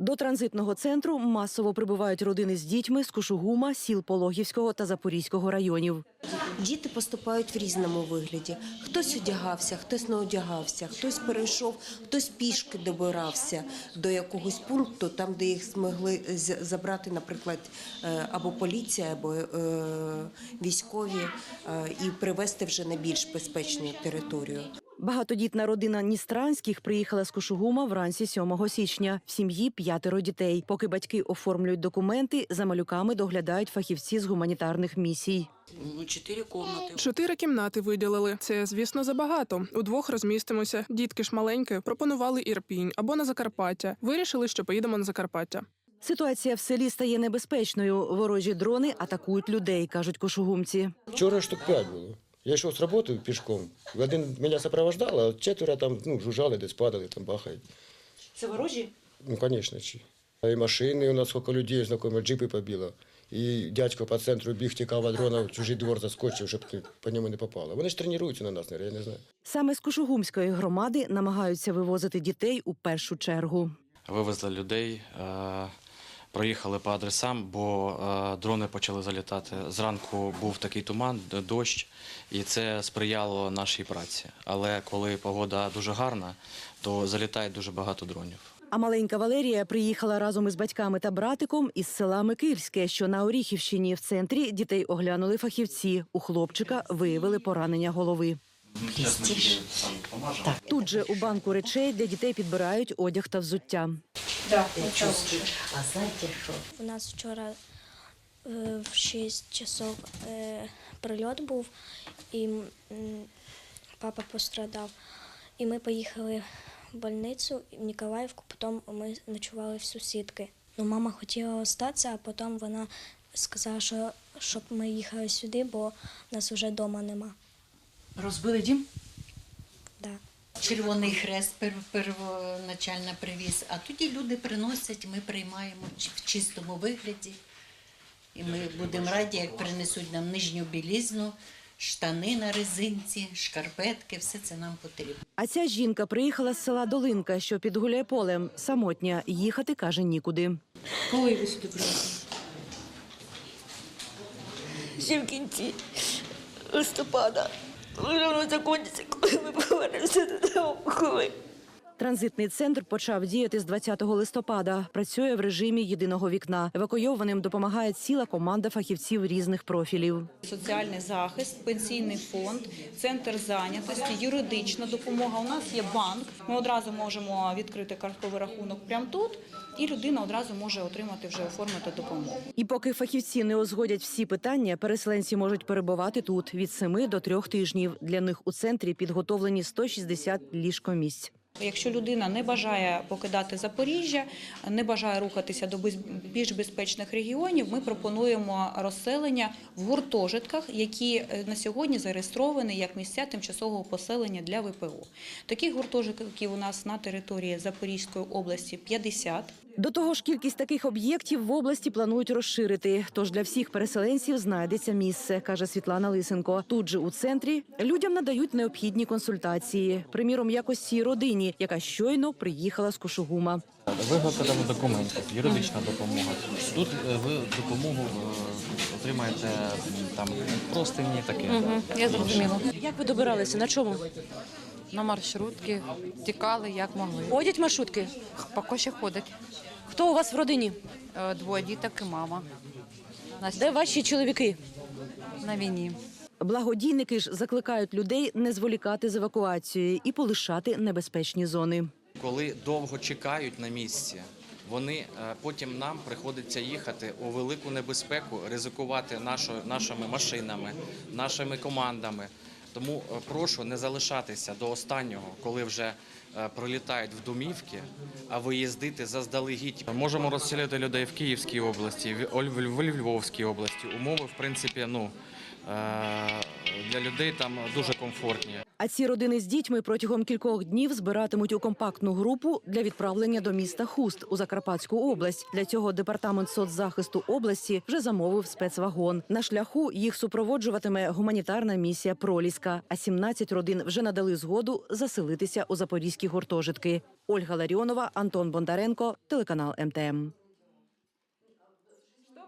До транзитного центру масово прибувають родини з дітьми з Кушугума, сіл Пологівського та Запорізького районів. Діти поступають в різному вигляді. Хтось одягався, хтось не одягався, хтось перейшов, хтось пішки добирався до якогось пункту, там, де їх змогли забрати, наприклад, е, або поліція, або е, військові, е, і привезти вже на більш безпечну територію. Багатодітна родина Ністранських приїхала з Кушугума вранці 7 січня. В сім'ї п'ятеро дітей. Поки батьки оформлюють документи, за малюками доглядають фахівці з гуманітарних місій. Ну, чотири комнати. Чотири кімнати виділили. Це, звісно, забагато. Удвох розмістимося. Дітки ж маленькі, пропонували Ірпінь або на Закарпаття. Вирішили, що поїдемо на Закарпаття. Ситуація в селі стає небезпечною. Ворожі дрони атакують людей, кажуть кошугумці. Вчора штук п'ять було. Я йшов з роботи пішком. Один мене сопровождав, а четверо там ну, жужжали, десь падали, там бахають. Це ворожі? Ну, звісно, чи. І машини у нас скільки людей знайомі, джипи побило. І дядько по центру біг, тікав від дрона, в чужий двор заскочив, щоб по ньому не попало. Вони ж тренуються на нас, я не знаю. Саме з Кушугумської громади намагаються вивозити дітей у першу чергу. Вивезли людей, е, проїхали по адресам, бо е, дрони почали залітати. Зранку був такий туман, дощ, і це сприяло нашій праці. Але коли погода дуже гарна, то залітає дуже багато дронів. А маленька Валерія приїхала разом із батьками та братиком із села Микильське, що на Оріхівщині. В центрі дітей оглянули фахівці. У хлопчика виявили поранення голови. Тут же у банку речей для дітей підбирають одяг та взуття. У нас вчора е, в 6 часов е, прильот був, і м, папа пострадав. І ми поїхали в больницю в Ніколаївку, потім ми ночували в сусідки. Ну, мама хотіла остатися, а потім вона сказала, що щоб ми їхали сюди, бо нас вже вдома нема. Розбили дім? Червоний хрест пер- первоначально привіз, а тоді люди приносять, ми приймаємо в чистому вигляді. І ми будемо раді, як принесуть нам нижню білізну, штани на резинці, шкарпетки, все це нам потрібно. А ця жінка приїхала з села Долинка, що під Гуляйполем. Самотня. Їхати каже нікуди. Коли ви сюди приїхали? Ще в кінці листопада. Коли воно закінчиться, коли ми повернемося додому, коли. Транзитний центр почав діяти з 20 листопада. Працює в режимі єдиного вікна. Евакуйованим допомагає ціла команда фахівців різних профілів. Соціальний захист, пенсійний фонд, центр зайнятості, юридична допомога. У нас є банк. Ми одразу можемо відкрити картковий рахунок прямо тут, і людина одразу може отримати вже оформити допомогу. І поки фахівці не узгодять всі питання, переселенці можуть перебувати тут від 7 до 3 тижнів. Для них у центрі підготовлені 160 ліжкомісць. Якщо людина не бажає покидати Запоріжжя, не бажає рухатися до більш безпечних регіонів, ми пропонуємо розселення в гуртожитках, які е, на сьогодні зареєстровані як місця тимчасового поселення для ВПО. Таких гуртожитків у нас на території Запорізької області 50. До того ж, кількість таких об'єктів в області планують розширити. Тож для всіх переселенців знайдеться місце, каже Світлана Лисенко. Тут же у центрі людям надають необхідні консультації. Приміром, якось цій родині, яка щойно приїхала з Кошугума. Виготовлення документів, юридична допомога. Тут е, ви допомогу е, отримаєте там простині таке. Я зрозуміла. Як ви добиралися? На чому? На маршрутки тікали як могли. Ходять маршрутки. Поки ще ходить. Хто у вас в родині? Е, Двоє діток і мама. Де ваші чоловіки? на війні. Благодійники ж закликають людей не зволікати з евакуацією і полишати небезпечні зони. Коли довго чекають на місці, вони е, потім нам приходиться їхати у велику небезпеку, ризикувати нашими машинами, нашими командами. Тому е, прошу не залишатися до останнього, коли вже пролітають в домівки, а виїздити заздалегідь. Можемо розселити людей в Київській області, в Львовській області. Умови, в принципі, ну е, для людей там дуже комфортні. А ці родини з дітьми протягом кількох днів збиратимуть у компактну групу для відправлення до міста Хуст у Закарпатську область. Для цього департамент соцзахисту області вже замовив спецвагон. На шляху їх супроводжуватиме гуманітарна місія Проліска. А 17 родин вже надали згоду заселитися у запорізькі гуртожитки. Ольга Ларіонова, Антон Бондаренко, телеканал МТМ.